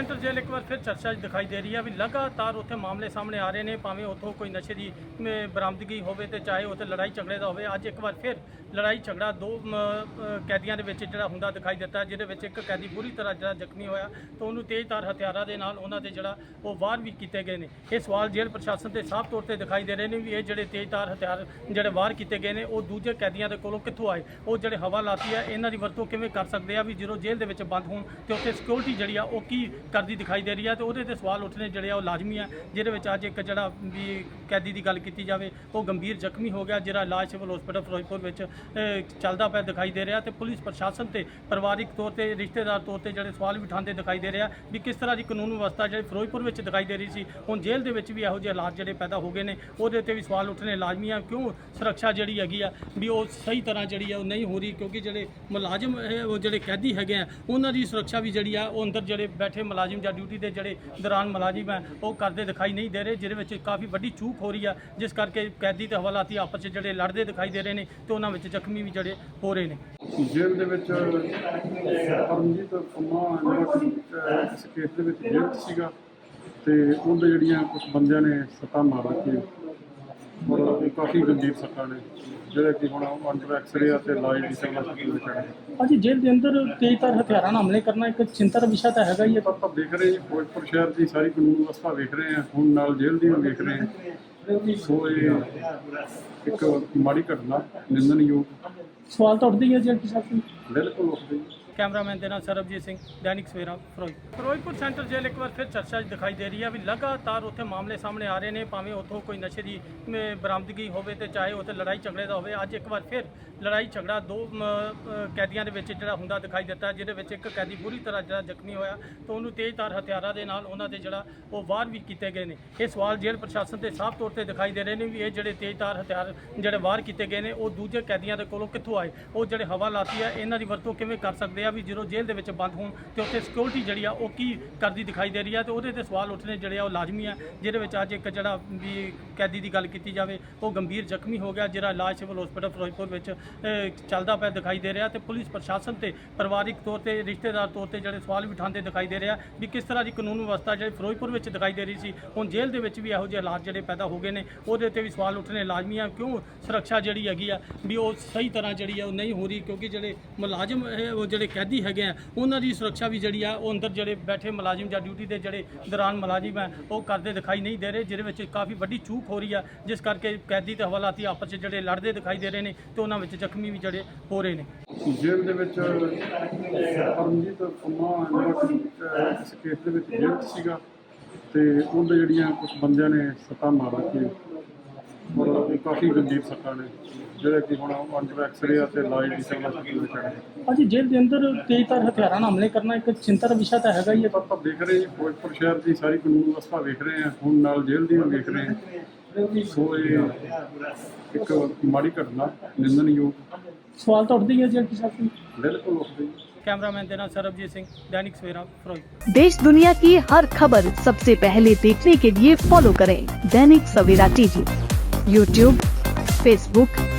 Centre jail ਇੱਕ ਵਾਰ ਫਿਰ ਚਰਚਾ 'ਚ ਦਿਖਾਈ ਦੇ ਰਹੀ ਹੈ ਵੀ ਲਗਾਤਾਰ ਉੱਥੇ ਮਾਮਲੇ ਸਾਹਮਣੇ ਆ ਰਹੇ ਨੇ ਭਾਵੇਂ ਉੱਥੋਂ ਕੋਈ ਨਸ਼ੇ ਦੀ ਅਮ, ਬਰਾਮਦਗੀ ਹੋਵੇ ਤੇ ਚਾਹੇ ਉੱਥੇ ਲੜਾਈ ਝਗੜੇ ਦਾ ਹੋਵੇ ਅੱਜ ਇੱਕ ਵਾਰ ਫਿਰ ਲੜਾਈ ਝਗੜਾ ਦੋ ਅਮ, ਅ, ਕੈਦੀਆਂ ਦੇ ਵਿੱਚ ਜਿਹੜਾ ਹੁੰਦਾ ਦਿਖਾਈ ਦਿੱਤਾ ਜਿਹਦੇ ਵਿੱਚ ਇੱਕ ਕੈਦੀ ਬੁਰੀ ਤਰ੍ਹਾਂ ਜਿਹੜਾ ਜ਼ਖਮੀ ਹੋਇਆ ਤਾਂ ਉਹਨੂੰ ਤੇਜ਼ਧਾਰ ਹਥਿਆਰਾਂ ਦੇ ਨਾਲ ਉਹਨਾਂ ਦੇ ਜਿਹੜਾ ਉਹ ਵਾਰ ਵੀ ਕੀਤੇ ਗਏ ਨੇ। ਇਹ ਸਵਾਲ ਜੇਲ੍ਹ ਪ੍ਰਸ਼ਾਸਨ ਤੇ ਸਾਫ਼ ਤੌਰ ਤੇ ਦਿਖਾਈ ਦੇ ਰਹੇ ਨੇ ਵੀ ਇਹ ਜਿਹੜੇ ਤੇਜ਼ਧਾਰ ਹਥਿਆਰ ਜਿਹੜੇ ਵਾਰ ਕੀਤੇ ਗਏ ਨੇ ਉਹ ਦੂਜੇ ਕੈਦੀਆਂ ਦੇ ਕੋਲੋਂ ਕਿੱਥੋਂ ਆਏ? ਉਹ ਜਿਹੜੇ ਹਵਾਲਾਤੀ ਆ ਇਹਨਾਂ ਦੀ ਵਰਤੋਂ ਕਿਵੇਂ ਕਰ ਸਕਦੇ ਆ ਵੀ ਜਦੋਂ ਜੇਲ੍ਹ ਦੇ ਵਿੱਚ ਬੰਦ ਹੋਣ ਤੇ ਉੱਥੇ ਸਿਕਿਉਰਿਟੀ ਜਿਹੜੀ ਆ ਉਹ ਕੀ ਕਰਦੀ ਦਿਖਾਈ ਦੇ ਰਹੀ ਹੈ ਤੇ ਉਹਦੇ ਤੇ ਸਵਾਲ ਉੱਠਣੇ ਜਿਹੜੇ ਆ ਉਹ ਲਾਜ਼ਮੀ ਆ, ਜਿਹਦੇ ਵਿੱਚ ਅੱਜ ਇੱਕ ਜਿਹੜਾ ਵੀ ਕੈਦੀ ਦੀ ਗੱਲ ਕੀਤੀ ਜਾਵੇ, ਉਹ ਗੰਭੀਰ ਜ਼ਖਮੀ ਹੋ ਗਿਆ, ਜਿਹੜਾ ਇਲਾਜ ਸਿਵਲ ਹਸਪੀਟਲ ਫਿਰੋਜ਼ਪੁਰ ਵਿੱਚ ਚੱਲਦਾ ਪਿਆ ਦਿਖਾਈ ਦੇ ਰਿਹਾ ਤੇ ਪੁਲਿਸ ਪ੍ਰਸ਼ਾਸਨ ਤੇ ਪਰਿਵਾਰਿਕ ਤੌਰ ਤੇ, ਰਿਸ਼ਤੇਦਾਰ ਤੌਰ ਤੇ ਜਿਹੜੇ ਸਵਾਲ ਵੀ ਉਠਾਉਂਦੇ ਦਿਖਾਈ ਦੇ ਰਿਹਾ ਵੀ ਕਿਸ ਤਰ੍ਹਾਂ ਦੀ ਕਾਨੂੰਨ ਵਿਵਸਥਾ ਜਿਹੜੀ ਫਿਰੋਜ਼ਪੁਰ ਵਿੱਚ ਦਿਖਾਈ ਦੇ ਰਹੀ ਸੀ, ਹੁਣ ਜੇਲ੍ਹ ਦੇ ਵਿੱਚ ਵੀ ਇਹੋ ਜਿਹੇ ਹਾਲਾਤ ਜਿਹੜੇ ਪੈਦਾ ਹੋ ਗਏ ਨੇ, ਉਹਦੇ 'ਤੇ ਵੀ ਸਵਾਲ ਉੱਠਣੇ ਲਾਜ਼ਮੀ ਆ, ਕਿਉਂ ਸੁਰੱਖਿਆ ਜਿਹੜੀ ਹੈਗੀ ਆ, ਵੀ ਉਹ ਸਹੀ ਤਰ੍ਹਾਂ ਜਿਹੜੀ ਆ ਉਹ ਨਹੀਂ ਹੋ ਰਹੀ, ਕਿਉਂਕਿ ਜਿਹੜੇ ਮੁਲਾਜ਼ਮ ਉਹ ਜਿਹੜੇ ਕੈਦੀ ਹੈਗੇ ਆ, ਉਹਨਾਂ ਦੀ ਸੁਰੱਖਿਆ ਵੀ ਜਿਹੜੀ ਆ, ਉਹ ਅੰਦਰ ਜਿਹੜੇ ਬੈਠੇ ਮੁਲਾਜ਼ਮ ਜਾਂ ਡਿਊਟੀ ਦੇ ਜਿਹੜੇ ਦੌਰਾਨ ਮੁਲਾਜ਼ਮ ਹੈ, ਉਹ ਕਰਦੇ ਦਿਖਾਈ ਨਹੀਂ ਦੇ ਰਹੇ, ਜਿਹਦੇ ਵਿੱਚ ਕਾਫੀ ਵੱਡੀ ਚੂਕ ਹੋ ਰਹੀ ਆ ਜਿਸ ਕਰਕੇ ਕੈਦੀ ਤੇ ਹਵਾਲਾਤੀ ਆਪਸ 'ਚ ਜਿਹੜੇ ਲੜਦੇ ਦਿਖਾਈ ਦੇ ਰਹੇ ਨੇ ਤੇ ਉਹਨਾਂ ਵਿੱਚ ਜ਼ਖਮੀ ਵੀ ਜਿਹੜੇ ਹੋ ਰਹੇ ਨੇ। ਜੇਲ੍ਹ ਦੇ ਵਿੱਚ, ਪਰਮਜੀਤ ਪੰਮਾ ਜਿਹੜਾ ਦੇ ਵਿੱਚ ਜੇਲ੍ਹ ਸੀਗਾ ਤੇ ਉਹਦੇ ਜਿਹੜੀਆਂ ਕੁਝ ਬੰਦਿਆਂ ਨੇ ਸੱਟਾਂ ਮਾਰ ਦਿੱਤੀਆਂ ਔਰ ਕਾਫੀ ਗੰਭੀਰ ਸੱਟਾਂ ਨੇ ਜਿਹੜੇ ਕਿ ਹੁਣ ਅੰਡਰ ਐਕਸਰੇ ਅਤੇ ਇਲਾਜ ਦੀ ਸੇਵਾ ਵਿੱਚ ਹੈ ਅੱਜ ਜੇਲ੍ਹ ਦੇ ਅੰਦਰ ਤੇਜ਼ਧਾਰ ਹਥਿਆਰਾਂ ਨਾਲ ਹਮਲੇ ਕਰਨਾ ਇੱਕ ਚਿੰਤਾ ਦਾ ਵਿਸ਼ਾ ਤਾਂ ਹੈਗਾ ਹੀ ਹੈ। ਆਪਾਂ ਦੇਖ ਰਹੇ ਹਾਂ ਫਿਰੋਜ਼ਪੁਰ ਸ਼ਹਿਰ ਦੀ ਸਾਰੀ ਕਾਨੂੰਨ ਵਿਵਸਥਾ ਵੇਖ ਰਹੇ ਹਾਂ ਹੁਣ ਨਾਲ ਜੇਲ੍ਹ ਦੀ ਵੀ ਵੇਖ ਰਹੇ ਹਾਂ। ਸੋ ਇਹ ਇੱਕ ਮਾੜੀ ਘਟਨਾ ਨਿੰਦਣਯੋਗ। ਸਵਾਲ ਤਾਂ ਉੱਠਦੇ ਹੀ ਹੈ ਜੇਲ੍ਹ ਪ੍ਰਸ਼ਾਸਨ। ਬਿਲਕੁਲ ਉਸਦੀ ਕੈਮਰਾਮੈਨ ਦੇ ਨਾਲ ਸਰਬਜੀਤ ਸਿੰਘ, ਦੈਨਿਕ ਸਵੇਰਾ, ਫਿਰੋਜ਼ਪੁਰ। ਫਿਰੋਜ਼ਪੁਰ ਸੈਂਟਰ ਜੇਲ੍ਹ ਇੱਕ ਵਾਰ ਫਿਰ ਚਰਚਾ 'ਚ ਦਿਖਾਈ ਦੇ ਰਹੀ ਹੈ ਵੀ ਲਗਾਤਾਰ ਉੱਥੇ ਮਾਮਲੇ ਸਾਹਮਣੇ ਆ ਰਹੇ ਨੇ, ਭਾਵੇਂ ਉੱਥੋਂ ਕੋਈ ਨਸ਼ੇ ਦੀ ਬਰਾਮਦਗੀ ਹੋਵੇ ਤੇ ਚਾਹੇ ਉੱਥੇ ਲੜਾਈ ਝਗੜੇ ਦਾ ਹੋਵੇ, ਅੱਜ ਇੱਕ ਵਾਰ ਫਿਰ ਲੜਾਈ ਝਗੜਾ ਦੋ ਕੈਦੀਆਂ ਦੇ ਵਿੱਚ ਜਿਹੜਾ ਹੁੰਦਾ ਦਿਖਾਈ ਦਿੱਤਾ, ਜਿਹਦੇ ਵਿੱਚ ਇੱਕ ਕੈਦੀ ਬੁਰੀ ਤਰ੍ਹਾਂ ਜਿਹੜਾ ਜ਼ਖਮੀ ਹੋਇਆ ਤਾਂ ਉਹਨੂੰ ਤੇਜ਼ਧਾਰ ਹਥਿਆਰਾਂ ਦੇ ਨਾਲ ਉਹਨਾਂ ਦੇ ਜਿਹੜਾ ਉਹ ਵਾਰ ਵੀ ਕੀਤੇ ਗਏ ਨੇ। ਇਹ ਸਵਾਲ ਜੇਲ੍ਹ ਪ੍ਰਸ਼ਾਸਨ ਤੇ ਸਾਫ਼ ਤੌਰ ਤੇ ਦਿਖਾਈ ਦੇ ਰਹੇ ਨੇ ਵੀ ਇਹ ਜਿਹੜੇ ਤੇਜ਼ਧਾਰ ਹਥਿਆਰ ਜਿਹੜੇ ਵਾਰ ਕੀਤੇ ਗਏ ਨੇ, ਉਹ ਦੂਜੇ ਕੈਦੀਆਂ ਦੇ ਕੋਲੋਂ ਕਿੱਥੋਂ ਆਏ, ਉਹ ਜਿਹੜੇ ਹਵਾ ਲਾਤੀ ਹੈ ਇਹਨਾਂ ਦੀ ਵਰਤੋਂ ਕਿਵੇਂ ਕਰ ਸਕਦੇ ਆ ਵੀ ਜਦੋਂ ਜੇਲ੍ਹ ਦੇ ਵਿੱਚ ਬੰਦ ਹੋਣ ਤੇ ਉੱਥੇ ਸਿਕਿਉਰਿਟੀ ਜਿਹੜੀ ਆ ਉਹ ਕੀ ਕਰਦੀ ਦਿਖਾਈ ਦੇ ਰਹੀ ਆ ਤੇ ਉਹਦੇ ਤੇ ਸਵਾਲ ਉੱਠਣੇ ਜਿਹੜੇ ਆ ਉਹ ਲਾਜ਼ਮੀ ਆ, ਜਿਹਦੇ ਵਿੱਚ ਅੱਜ ਇੱਕ ਜਿਹੜਾ ਵੀ ਕੈਦੀ ਦੀ ਗੱਲ ਕੀਤੀ ਜਾਵੇ, ਉਹ ਗੰਭੀਰ ਜ਼ਖਮੀ ਹੋ ਗਿਆ, ਜਿਹੜਾ ਇਲਾਜ ਸਿਵਲ ਹਸਪੀਟਲ ਫਿਰੋਜ਼ਪੁਰ ਵਿੱਚ ਚੱਲਦਾ ਪਿਆ ਦਿਖਾਈ ਦੇ ਰਿਹਾ ਤੇ ਪੁਲਿਸ ਪ੍ਰਸ਼ਾਸਨ ਤੇ ਪਰਿਵਾਰਿਕ ਤੌਰ ਤੇ, ਰਿਸ਼ਤੇਦਾਰ ਤੌਰ ਤੇ ਜਿਹੜੇ ਸਵਾਲ ਵੀ ਉਠਾਉਂਦੇ ਦਿਖਾਈ ਦੇ ਰਿਹਾ ਵੀ ਕਿਸ ਤਰ੍ਹਾਂ ਦੀ ਕਾਨੂੰਨ ਵਿਵਸਥਾ ਜਿਹੜੀ ਫਿਰੋਜ਼ਪੁਰ ਵਿੱਚ ਦਿਖਾਈ ਦੇ ਰਹੀ ਸੀ, ਹੁਣ ਜੇਲ੍ਹ ਦੇ ਵਿੱਚ ਵੀ ਇਹੋ ਜਿਹੇ ਹਾਲਾਤ ਜਿਹੜੇ ਪੈਦਾ ਹੋ ਗਏ ਨੇ, ਉਹਦੇ 'ਤੇ ਵੀ ਸਵਾਲ ਉੱਠਣੇ ਲਾਜ਼ਮੀ ਆ, ਕਿਉਂ ਸੁਰੱਖਿਆ ਜਿਹੜੀ ਹੈਗੀ ਆ ਵੀ ਉਹ ਸਹੀ ਤਰ੍ਹਾਂ ਜਿਹੜੀ ਆ ਉਹ ਨਹੀਂ ਹੋ ਰਹੀ, ਕਿਉਂਕਿ ਜਿਹੜੇ ਮੁਲਾਜ਼ਮ, ਇਹ ਉਹ ਜਿਹੜੇ ਕੈਦੀ ਹੈਗੇ ਆ, ਉਹਨਾਂ ਦੀ ਸੁਰੱਖਿਆ ਵੀ ਜਿਹੜੀ ਆ, ਉਹ ਅੰਦਰ ਜਿਹੜੇ ਬੈਠੇ ਮੁਲਾਜ਼ਮ ਜਾਂ ਡਿਊਟੀ ਦੇ ਜਿਹੜੇ ਦੌਰਾਨ ਮੁਲਾਜ਼ਮ ਆ, ਉਹ ਕਰਦੇ ਦਿਖਾਈ ਨਹੀਂ ਦੇ ਰਹੇ, ਜਿਹਦੇ ਵਿੱਚ ਕਾਫੀ ਵੱਡੀ ਚੂਕ ਹੋ ਰਹੀ ਆ, ਜਿਸ ਕਰਕੇ ਕੈਦੀ ਤੇ ਹਵਾਲਾਤੀ ਆਪਸ 'ਚ ਜਿਹੜੇ ਲੜਦੇ ਦਿਖਾਈ ਦੇ ਰਹੇ ਨੇ ਤੇ ਉਹਨਾਂ ਵਿੱਚ ਜ਼ਖਮੀ ਵੀ ਜਿਹੜੇ ਹੋ ਰਹੇ ਨੇ। ਜੇਲ੍ਹ ਦੇ ਵਿੱਚ ਪਰਮਜੀਤ ਪੰਮਾ ਇਸ ਕੇਸ ਦੇ ਵਿੱਚ ਜੇਲ੍ਹ ਸੀਗਾ ਤੇ ਉਹਦੇ ਜਿਹੜੀਆਂ ਕੁਝ ਬੰਦਿਆਂ ਨੇ ਸੱਟਾਂ ਮਾਰ ਦਿੱਤੀਆਂ ਕਾਫੀ ਗੰਭੀਰ ਸੱਟਾਂ ਨੇ। ਜਿਹੜੇ ਕਿ ਹੁਣ ਅੰਡਰ ਐਕਸਰੇ ਅਤੇ ਇਲਾਜ ਦੀ ਸੇਵਾ ਦੇ ਵਿੱਚ ਹੈ ਅੱਜ ਜੇਲ੍ਹ ਦੇ ਅੰਦਰ ਤੇਜ਼ਧਾਰ ਹਥਿਆਰਾਂ ਨਾਲ ਹਮਲੇ ਕਰਨਾ ਇੱਕ ਚਿੰਤਾ ਦਾ ਵਿਸ਼ਾ ਤਾਂ ਹੈਗਾ ਹੀ ਹੈ ਤਾਂ ਆਪਾਂ ਦੇਖ ਰਹੇ ਹਾਂ ਫਿਰੋਜ਼ਪੁਰ ਸ਼ਹਿਰ ਦੀ ਸਾਰੀ ਕਾਨੂੰਨ ਵਿਵਸਥਾ ਵੇਖ ਰਹੇ ਹਾਂ ਹੁਣ ਨਾਲ ਜੇਲ੍ਹ ਦੀ ਵੀ ਵੇਖ ਰਹੇ ਹਾਂ ਸੋ ਇਹ ਇੱਕ ਮਾੜੀ ਘਟਨਾ ਨਿੰਦਣਯੋਗ ਸਵਾਲ ਤਾਂ ਉੱਠਦੇ ਹੀ ਹੈ ਜੇਲ੍ਹ ਪ੍ਰਸ਼ਾਸਨ ਬਿਲਕੁਲ ਉਸਦੀ कैमरामैन देना सरबजीत सिंह दैनिक सवेरा फिरोजपुर देश दुनिया की हर खबर सबसे पहले देखने के लिए फॉलो करें Dainik Savera TV YouTube Facebook